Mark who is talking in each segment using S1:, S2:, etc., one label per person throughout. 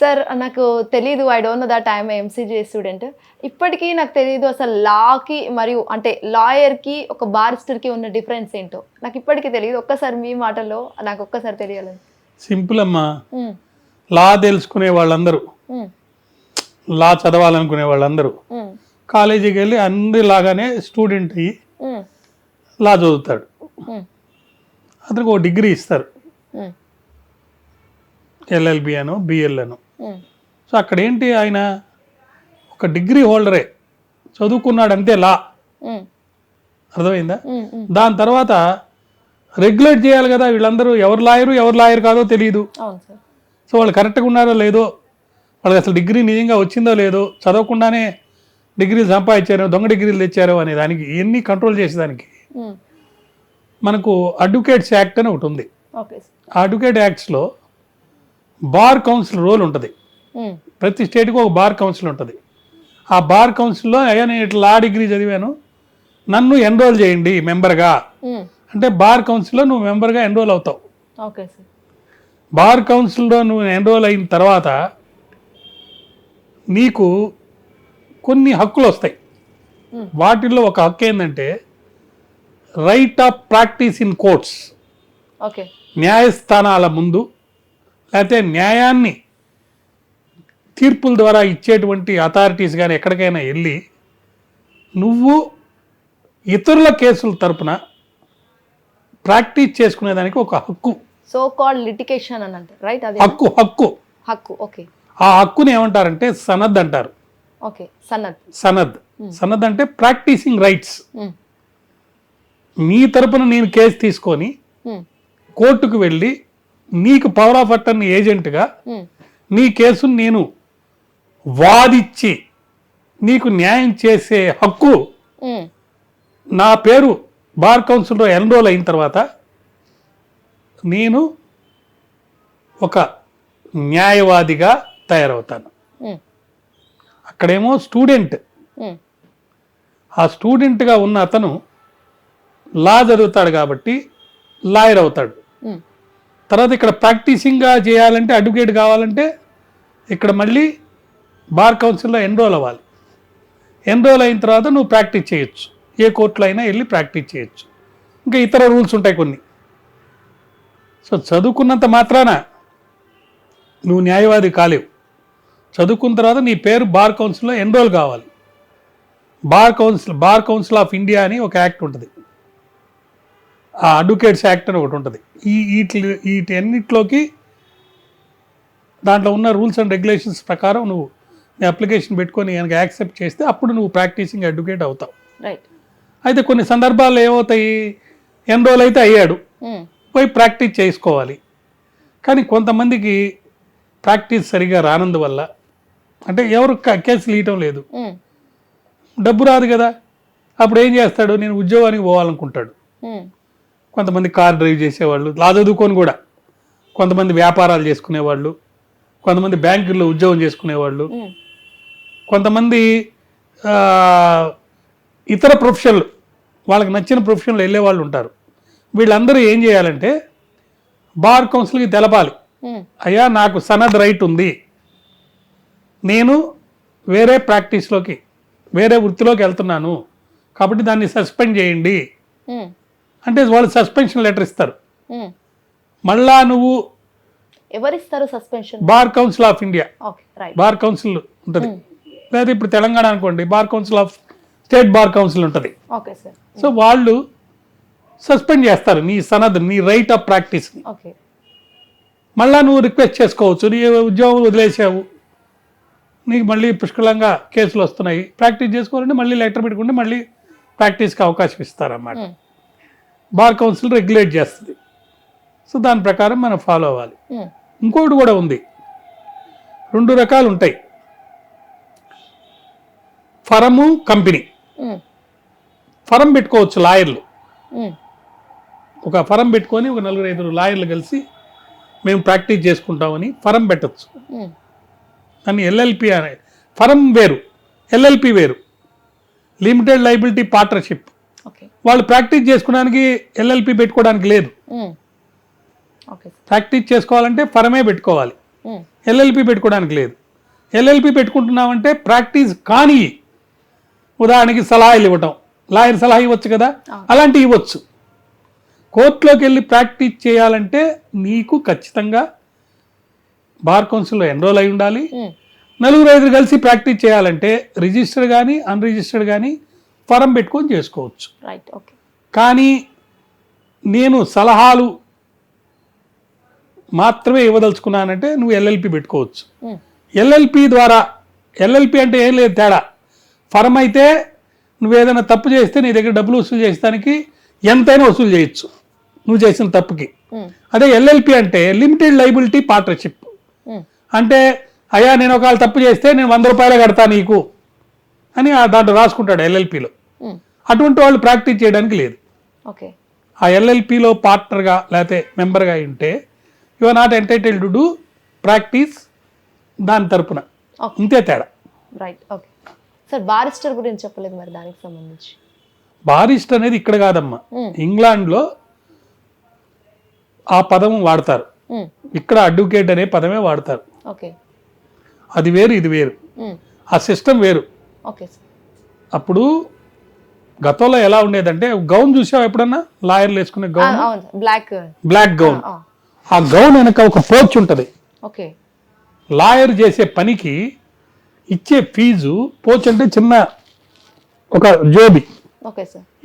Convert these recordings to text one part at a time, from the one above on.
S1: Sir నాకు తెలీదు. I don't know that I'm MCG student ఇప్పటికీ నాకు తెలియదు అసలు లాకి మరియు అంటే లాయర్కి ఒక బారిస్టర్కి ఉన్న డిఫరెన్స్ ఏంటో. నాకు ఇప్పటికీ తెలియదు ఒక్కసారి మీ మాటల్లో నాకు ఒక్కసారి తెలియాలని
S2: సింపుల్ అమ్మా. లా తెలుసుకునే వాళ్ళందరూ. లా చదవాలనుకునే వాళ్ళందరూ. కాలేజీకి వెళ్ళి అందరిలాగానే స్టూడెంట్ అయ్యి లా చదువుతాడు. అతనికి ఒక డిగ్రీ ఇస్తారు. ఎల్ఎల్బి అను బిఎల్ అను. సో అక్కడ ఏంటి ఆయన ఒక డిగ్రీ హోల్డరే చదువుకున్నాడు అంతే లా. అర్థమైందా. దాని తర్వాత రెగ్యులేట్ చేయాలి కదా వీళ్ళందరూ ఎవరు లాయరు ఎవరు లాయర్ కాదో తెలియదు సో వాళ్ళు కరెక్ట్గా ఉన్నారో లేదో వాళ్ళకి అసలు డిగ్రీ నిజంగా వచ్చిందో లేదో చదవకుండానే డిగ్రీలు సంపాదించారో దొంగ డిగ్రీలు తెచ్చారో అనే దానికి ఇవన్నీ కంట్రోల్ చేసేదానికి మనకు అడ్వకేట్స్ యాక్ట్ అని ఒకటి ఉంది. ఆ అడ్వకేట్ యాక్ట్స్లో బార్ కౌన్సిల్ రోల్ ఉంటుంది. ప్రతి స్టేట్కి ఒక బార్ కౌన్సిల్ ఉంటుంది. ఆ బార్ కౌన్సిల్లో అయ్యా నేను ఇట్లా లా డిగ్రీ చదివాను. నన్ను ఎన్రోల్ చేయండి మెంబర్గా. అంటే బార్ కౌన్సిల్లో నువ్వు మెంబర్గా ఎన్రోల్ అవుతావు. బార్ కౌన్సిల్లో నువ్వు ఎన్రోల్ అయిన తర్వాత నీకు కొన్ని హక్కులు వస్తాయి. వాటిల్లో ఒక హక్కు ఏంటంటే right of practice in courts
S1: okay.
S2: న్యాయస్థానాల ముందు లేకపోతే న్యాయాన్ని తీర్పుల ద్వారా ఇచ్చేటువంటి అథారిటీస్ కానీ ఎక్కడికైనా వెళ్ళి నువ్వు ఇతరుల కేసుల తరపున ప్రాక్టీస్ చేసుకునేదానికి ఒక హక్కు.
S1: సో కాల్డ్ లిటికేషన్ అని రైట్ అది.
S2: హక్కు హక్కు.
S1: హక్కు ఓకే.
S2: ఆ హక్కుని ఏమంటారంటే సనద్ అంటారు.
S1: ఓకే సన్నత్
S2: సనద్. సనద్ అంటే ప్రాక్టీసింగ్ రైట్స్
S1: ఉమ్,
S2: నీ తరపున నేను కేసు తీసుకొని
S1: ఉమ్,
S2: కోర్టుకు వెళ్ళి నీకు పవర్ ఆఫ్ అటర్నీ ఏజెంట్గా నీ కేసును నేను వాదిచ్చి నీకు న్యాయం చేసే హక్కు
S1: ఉమ్,
S2: నా పేరు బార్ కౌన్సిల్లో ఎన్రోల్ అయిన తర్వాత నేను ఒక న్యాయవాదిగా తయారవుతాను.
S1: ఉమ్,
S2: అక్కడేమో స్టూడెంట్.
S1: ఉమ్,
S2: ఆ స్టూడెంట్గా ఉన్న అతను లా చదువుతాడు కాబట్టి లాయర్ అవుతాడు. తర్వాత ఇక్కడ ప్రాక్టీసింగ్గా చేయాలంటే అడ్వకేట్ కావాలంటే ఇక్కడ మళ్ళీ బార్ కౌన్సిల్లో ఎన్రోల్ అవ్వాలి. ఎన్రోల్ అయిన తర్వాత నువ్వు ప్రాక్టీస్ చేయొచ్చు. ఏ కోర్టులో అయినా వెళ్ళి ప్రాక్టీస్ చేయొచ్చు. ఇంకా ఇతర రూల్స్ ఉంటాయి కొన్ని. సో చదువుకున్నంత మాత్రాన నువ్వు న్యాయవాది కాలేవు. చదువుకున్న తర్వాత నీ పేరు బార్ కౌన్సిల్లో ఎన్రోల్ కావాలి. Bar council bar council of India అని ఒక యాక్ట్ ఉంటుంది. ఆ అడ్వకేట్స్ యాక్ట్ అని ఒకటి ఉంటుంది. ఈ వీటి వీటి అన్నిటిలోకి దాంట్లో ఉన్న రూల్స్ అండ్ రెగ్యులేషన్స్ ప్రకారం నువ్వు నీ అప్లికేషన్ పెట్టుకొని కనుక యాక్సెప్ట్ చేస్తే అప్పుడు నువ్వు ప్రాక్టీసింగ్ అడ్వకేట్ అవుతావు. అయితే కొన్ని సందర్భాల్లో ఏమవుతాయి? ఎన్రోల్ అయితే అయ్యాడు? పోయి ప్రాక్టీస్ చేసుకోవాలి. కానీ కొంతమందికి ప్రాక్టీస్ సరిగా రానందువల్ల అంటే ఎవరు కేసులు ఇయటం లేదు. డబ్బు రాదు కదా. అప్పుడు ఏం చేస్తాడు? నేను ఉద్యోగానికి పోవాలనుకుంటాడు. కొంతమంది కార్ డ్రైవ్ చేసేవాళ్ళు లా చదువుకొని కూడా కొంతమంది వ్యాపారాలు చేసుకునేవాళ్ళు కొంతమంది బ్యాంకుల్లో ఉద్యోగం చేసుకునేవాళ్ళు కొంతమంది ఇతర ప్రొఫెషన్లు వాళ్ళకి నచ్చిన ప్రొఫెషన్లు వెళ్ళే వాళ్ళు ఉంటారు. వీళ్ళందరూ ఏం చేయాలంటే బార్ కౌన్సిల్కి తెలపాలి. అయ్యా నాకు సనద్ రైట్ ఉంది. నేను వేరే ప్రాక్టీస్లోకి వేరే వృత్తిలోకి వెళ్తున్నాను. కాబట్టి దాన్ని సస్పెండ్ చేయండి. అంటే వాళ్ళు సస్పెన్షన్ లెటర్ ఇస్తారు.
S1: ఉమ్.
S2: మళ్ళా నువ్వు
S1: ఎవరిస్తారు suspension
S2: bar council of India bar council ఉంటుంది. లేదా ఇప్పుడు తెలంగాణ అనుకోండి bar council of state bar council ఉంటుంది. సో వాళ్ళు సస్పెండ్ చేస్తారు నీ సనద్ నీ రైట్ ఆఫ్ ప్రాక్టీస్ని
S1: ఓకే
S2: మళ్ళా నువ్వు రిక్వెస్ట్ చేసుకోవచ్చు నీ ఉద్యోగం వదిలేసావు. నీకు మళ్ళీ పుష్కలంగా కేసులు వస్తున్నాయి. ప్రాక్టీస్ చేసుకోవాలంటే మళ్ళీ లెటర్ పెట్టుకుంటే మళ్ళీ ప్రాక్టీస్కి అవకాశం ఇస్తారన్నమాట.
S1: ఉమ్,
S2: బార్ కౌన్సిల్ రెగ్యులేట్ చేస్తుంది. సో దాని ప్రకారం మనం ఫాలో అవ్వాలి.
S1: ఉమ్,
S2: ఇంకోటి కూడా ఉంది. రెండు రకాలు ఉంటాయి. ఫరము కంపెనీ.
S1: ఉమ్,
S2: ఫరం పెట్టుకోవచ్చు లాయర్లు.
S1: ఉమ్,
S2: ఒక ఫరం పెట్టుకొని ఒక నలుగురు ఐదుగురు లాయర్లు కలిసి మేము ప్రాక్టీస్ చేసుకుంటామని ఫరం పెట్టచ్చు. దాన్ని ఎల్ఎల్పి అనే ఫరం వేరు. ఎల్ఎల్పి వేరు. లిమిటెడ్ లైబిలిటీ పార్ట్నర్షిప్ వాళ్ళు ప్రాక్టీస్ చేసుకోవడానికి ఎల్ఎల్పి పెట్టుకోవడానికి లేదు. ప్రాక్టీస్ చేసుకోవాలంటే ఫరమే పెట్టుకోవాలి. ఎల్ఎల్పి పెట్టుకోవడానికి లేదు. ఎల్ఎల్పి పెట్టుకుంటున్నామంటే ప్రాక్టీస్ కాని ఉదాహరణకి సలహాలు ఇవ్వటం. లాయర్ సలహా ఇవ్వచ్చు కదా? అలాంటివి ఇవ్వచ్చు. కోర్టులోకి వెళ్ళి ప్రాక్టీస్ చేయాలంటే నీకు ఖచ్చితంగా బార్ కౌన్సిల్లో ఎన్రోల్ అయి ఉండాలి. నలుగురు ఐదుగురు కలిసి ప్రాక్టీస్ చేయాలంటే రిజిస్టర్డ్ కానీ అన్రిజిస్టర్డ్ కానీ ఫరం పెట్టుకొని చేసుకోవచ్చు.
S1: రైట్ ఓకే
S2: కానీ నేను సలహాలు మాత్రమే ఇవ్వదలుచుకున్నానంటే నువ్వు ఎల్ఎల్పి పెట్టుకోవచ్చు.
S1: ఉమ్,
S2: ఎల్ఎల్పి ద్వారా ఎల్ఎల్పి అంటే ఏం లేదు తేడా. ఫరం అయితే నువ్వు ఏదైనా తప్పు చేస్తే నీ దగ్గర డబ్బులు వసూలు చేసేదానికి ఎంతైనా వసూలు చేయొచ్చు. నువ్వు చేసిన తప్పుకి.
S1: ఉమ్,
S2: అదే ఎల్ఎల్పి అంటే లిమిటెడ్ లైబిలిటీ పార్ట్నర్షిప్ అంటే అయ్యా నేను ఒకవేళ తప్పు చేస్తే నేను వంద రూపాయలే కడతా నీకు అని దాంట్లో రాసుకుంటాడు ఎల్ఎల్పిలో అటువంటి వాళ్ళు ప్రాక్టీస్ చేయడానికి లేదు.
S1: ఓకే.
S2: ఆ ఎల్ఎల్పిలో పార్ట్నర్గా లేకపోతే మెంబర్గా ఉంటే you are not entitle to do practice దాని తరపున. ఇంతే తేడా.
S1: Right okay. సార్ బారిస్టర్ గురించి చెప్పలేదు మరి దానికి సంబంధించి.
S2: బారిస్ట్ అనేది ఇక్కడ కాదమ్మా. ఇంగ్లాండ్లో ఆ పదం వాడతారు. ఇక్కడ అడ్వకేట్ అనే పదమే వాడతారు.
S1: ఓకే.
S2: అది వేరు ఇది వేరు. ఆ సిస్టమ్ వేరు.
S1: Okay sir.
S2: అప్పుడు గతంలో ఎలా ఉండేదంటే గౌన్ చూసావు ఎప్పుడన్నా? లాయర్లు వేసుకునే
S1: ఆ,
S2: గౌన్?
S1: Black
S2: black gown.
S1: ఆ,
S2: గౌన్ వెనక ఒక పోర్చ్ ఉంటుంది.
S1: ఓకే.
S2: లాయర్ చేసే పనికి ఇచ్చే ఫీజు పోచ్ అంటే చిన్న ఒక జోబి.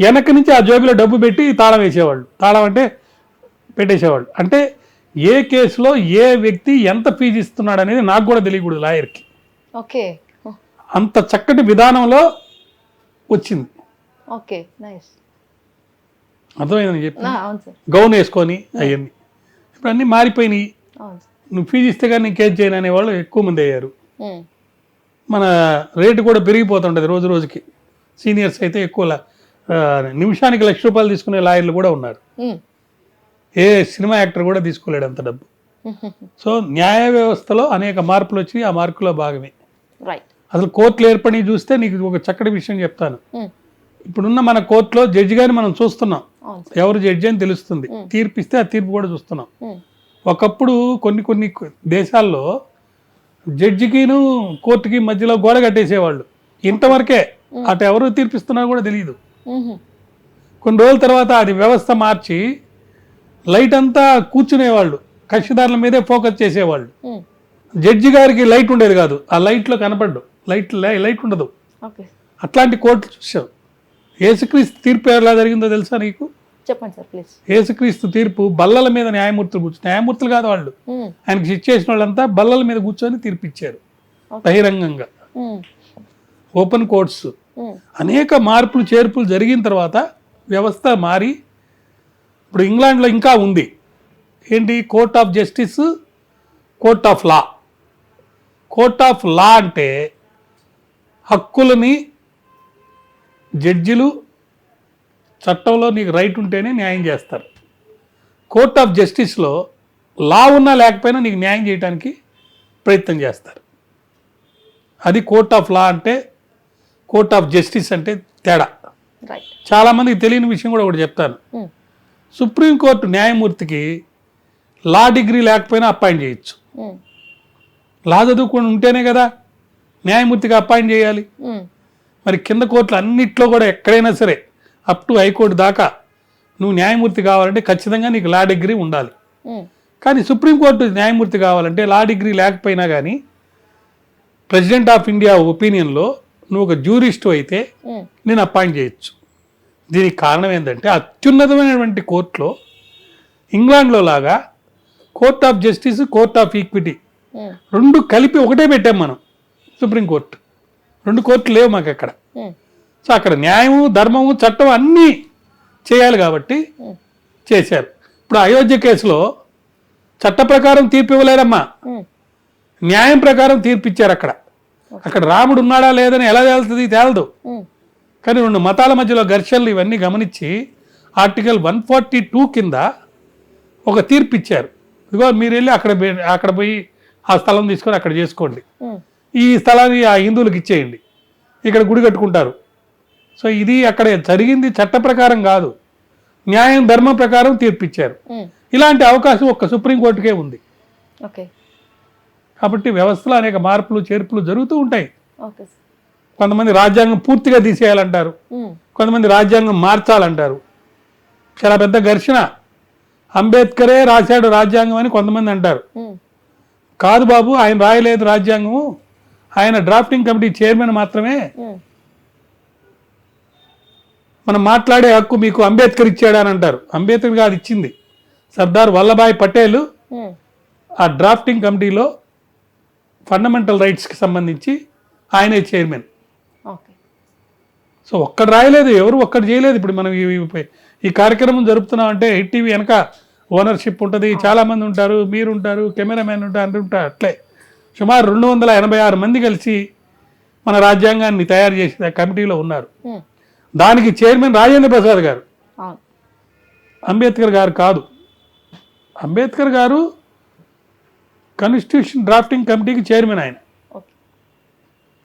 S2: వెనక నుంచి ఆ జోబిలో డబ్బు పెట్టి తాళం వేసేవాళ్ళు. తాళం అంటే పెట్టేసేవాళ్ళు. అంటే ఏ కేసులో ఏ వ్యక్తి ఎంత ఫీజు ఇస్తున్నాడు అనేది నాకు కూడా తెలియకూడదు లాయర్కి.
S1: ఓకే.
S2: అంత చక్కటి విధానంలో వచ్చింది.
S1: Okay nice.
S2: అర్థమైందని చెప్పి
S1: అవును సార్.
S2: గౌన్ వేసుకొని అవన్నీ ఇప్పుడు అన్నీ మారిపోయినాయి.
S1: అవును సార్.
S2: నువ్వు ఫీజు ఇస్తే కానీ నీకు కేసు చేయను అనేవాళ్ళు ఎక్కువ మంది అయ్యారు. మన రేటు కూడా పెరిగిపోతుంటుంది రోజు రోజుకి. సీనియర్స్ అయితే ఎక్కువ నిమిషానికి లక్ష రూపాయలు తీసుకునే లాయర్లు కూడా ఉన్నారు. ఏ సినిమా యాక్టర్ కూడా తీసుకోలేడు అంత డబ్బు. సో న్యాయ వ్యవస్థలో అనేక మార్పులు వచ్చినాయి. ఆ మార్పులో భాగమే. అసలు కోర్టులు ఏర్పడి చూస్తే నీకు ఒక చక్కటి విషయం చెప్తాను. ఇప్పుడున్న మన కోర్టులో జడ్జి గారిని మనం చూస్తున్నాం. ఎవరు జడ్జి అని తెలుస్తుంది. తీర్పు ఇస్తే ఆ తీర్పు కూడా చూస్తున్నాం. ఒకప్పుడు కొన్ని కొన్ని దేశాల్లో జడ్జికిను కోర్టుకి మధ్యలో గోడ కట్టేసేవాళ్ళు. ఇంతవరకే అటు ఎవరు తీర్పిస్తున్నారో కూడా తెలియదు. కొన్ని రోజుల తర్వాత అది వ్యవస్థ మార్చి లైట్ అంతా కూర్చునేవాళ్ళు. కక్షిదారుల మీదే ఫోకస్ చేసేవాళ్ళు. జడ్జి గారికి లైట్ ఉండేది కాదు. ఆ లైట్లో కనపడ్డు లైట్ లైట్ ఉండదు. అట్లాంటి కోర్టులు చూసాం. ఏసుక్రీస్తు తీర్పు ఎలా జరిగిందో తెలుసా నీకు?
S1: చెప్పండి సార్ ప్లీజ్
S2: ఏసుక్రీస్తు తీర్పు బల్లల మీద న్యాయమూర్తులు కూర్చొని న్యాయమూర్తులు కాదు వాళ్ళు. ఆయనకి శిక్ష చేసిన వాళ్ళంతా బల్లల మీద కూర్చొని తీర్పిచ్చారు. బహిరంగంగా. Open courts. అనేక మార్పులు చేర్పులు జరిగిన తర్వాత వ్యవస్థ మారి ఇప్పుడు ఇంగ్లాండ్లో ఇంకా ఉంది. ఏంటి? Court of justice court of law. Court of law అంటే హక్కులని జడ్జిలు చట్టంలో నీకు రైట్ ఉంటేనే న్యాయం చేస్తారు. కోర్ట్ ఆఫ్ జస్టిస్లో లా ఉన్నా లేకపోయినా నీకు న్యాయం చేయడానికి ప్రయత్నం చేస్తారు. అది కోర్ట్ ఆఫ్ లా అంటే కోర్ట్ ఆఫ్ జస్టిస్ అంటే తేడా. చాలామందికి తెలియని విషయం కూడా ఒకటి చెప్తాను.
S1: ఉమ్,
S2: సుప్రీంకోర్టు న్యాయమూర్తికి లా డిగ్రీ లేకపోయినా అపాయింట్ చేయొచ్చు.
S1: ఉమ్,
S2: లా చదువుకొని ఉంటేనే కదా న్యాయమూర్తిగా అపాయింట్ చేయాలి.
S1: ఉమ్,
S2: మరి కింద కోర్టులు అన్నిట్లో కూడా ఎక్కడైనా సరే అప్ టు హైకోర్టు దాకా నువ్వు న్యాయమూర్తి కావాలంటే ఖచ్చితంగా నీకు లా డిగ్రీ ఉండాలి. కానీ సుప్రీంకోర్టు న్యాయమూర్తి కావాలంటే లా డిగ్రీ లేకపోయినా కానీ ప్రెసిడెంట్ ఆఫ్ ఇండియా ఒపీనియన్లో నువ్వు ఒక జూరిస్టు అయితే నేను అపాయింట్ చేయొచ్చు. దీనికి కారణం ఏంటంటే అత్యున్నతమైనటువంటి కోర్టులో ఇంగ్లాండ్లో లాగా court of justice court of equity రెండు కలిపి ఒకటే పెట్టాం మనం సుప్రీంకోర్టు రెండు కోర్టులు లేవు మాకు అక్కడ సో అక్కడ న్యాయము ధర్మము చట్టం అన్నీ చేయాలి కాబట్టి చేశారు. ఇప్పుడు అయోధ్య కేసులో చట్ట ప్రకారం తీర్పు ఇవ్వలేరమ్మా. న్యాయం ప్రకారం తీర్పు ఇచ్చారు అక్కడ. అక్కడ రాముడు ఉన్నాడా లేదని ఎలా తేలుతుంది? తేలదు. కానీ రెండు మతాల మధ్యలో ఘర్షణలు ఇవన్నీ గమనించి ఆర్టికల్ వన్ ఫార్టీ టూ కింద ఒక తీర్పు ఇచ్చారు. ఇదిగో మీరు వెళ్ళి అక్కడ అక్కడ పోయి ఆ స్థలం తీసుకొని అక్కడ చేసుకోండి. ఈ స్థలాన్ని ఆ హిందువులకు ఇచ్చేయండి. ఇక్కడ గుడి కట్టుకుంటారు. సో ఇది అక్కడ జరిగింది చట్ట ప్రకారం కాదు. న్యాయం ధర్మం ప్రకారం తీర్పు ఇచ్చారు
S1: ఉమ్,
S2: ఇలాంటి అవకాశం ఒక్క సుప్రీంకోర్టుకే ఉంది. కాబట్టి వ్యవస్థలో అనేక మార్పులు చేర్పులు జరుగుతూ ఉంటాయి. కొంతమంది రాజ్యాంగం పూర్తిగా తీసేయాలంటారు. కొంతమంది రాజ్యాంగం మార్చాలంటారు. చాలా పెద్ద ఘర్షణ. అంబేద్కరే రాశాడు రాజ్యాంగం అని కొంతమంది అంటారు. కాదు బాబు ఆయన రాయలేదు రాజ్యాంగము. ఆయన డ్రాఫ్టింగ్ కమిటీ చైర్మన్ మాత్రమే. మనం మాట్లాడే హక్కు మీకు అంబేద్కర్ ఇచ్చాడు అని అంటారు. అంబేద్కర్ గారు ఇచ్చింది. సర్దార్ వల్లభాయ్ పటేల్. ఆ డ్రాఫ్టింగ్ కమిటీలో ఫండమెంటల్ రైట్స్కి సంబంధించి ఆయనే చైర్మన్ సో ఒక్కడు రాయలేదు ఎవరు ఒక్కడు చేయలేదు. ఇప్పుడు మనం ఈ- కార్యక్రమం జరుపుతున్నాం అంటే హిట్ టీవీ వెనక ఓనర్షిప్ ఉంటుంది చాలా మంది ఉంటారు మీరు ఉంటారు కెమెరామెన్ ఉంటారు అందరూ ఉంటారు అట్లే. సుమారు రెండు వందల ఎనభై ఆరు మంది కలిసి మన రాజ్యాంగాన్ని తయారు చేసిన కమిటీలో ఉన్నారు. దానికి చైర్మన్ రాజేంద్ర ప్రసాద్ గారు. అంబేద్కర్ గారు కాదు. అంబేద్కర్ గారు కాన్స్టిట్యూషన్ డ్రాఫ్టింగ్ కమిటీకి చైర్మన్ ఆయన.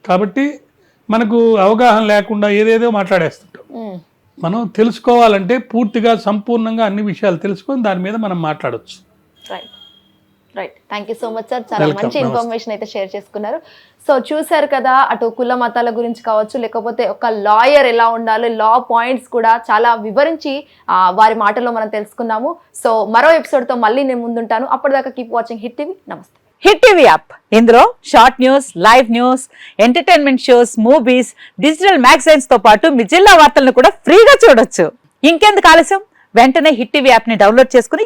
S2: కాబట్టి మనకు అవగాహన లేకుండా ఏదేదో మాట్లాడేస్తుంటాం. మనం తెలుసుకోవాలంటే పూర్తిగా సంపూర్ణంగా అన్ని విషయాలు తెలుసుకొని దాని మీద మనం మాట్లాడొచ్చు.
S1: Right right thank you so much sir చాలా. మంచి. ఇన్ఫర్మేషన్ అయితే షేర్ చేసుకున్నారు. సో చూశారు కదా అటు కుల మతాల గురించి కావచ్చు లేకపోతే ఒక లాయర్ ఎలా ఉండాలి లా పాయింట్స్ కూడా చాలా వివరించి వారి మాటల్లో మనం తెలుసుకున్నాము. సో మరో ఎపిసోడ్తో మళ్ళీ నేను ముందుంటాను. అప్పటిదాకా కీప్ వాచింగ్ హిట్ టీవీ నమస్తే
S3: హిట్ టీవీ యాప్ ఇందులో short news live news entertainment shows movies digital మ్యాగజైన్స్తో పాటు మీ జిల్లా వార్తలను కూడా ఫ్రీగా చూడొచ్చు. ఇంకెందుకు ఆలస్యం? వెంటనే హిట్ టీవీ యాప్ని డౌన్లోడ్ చేసుకుని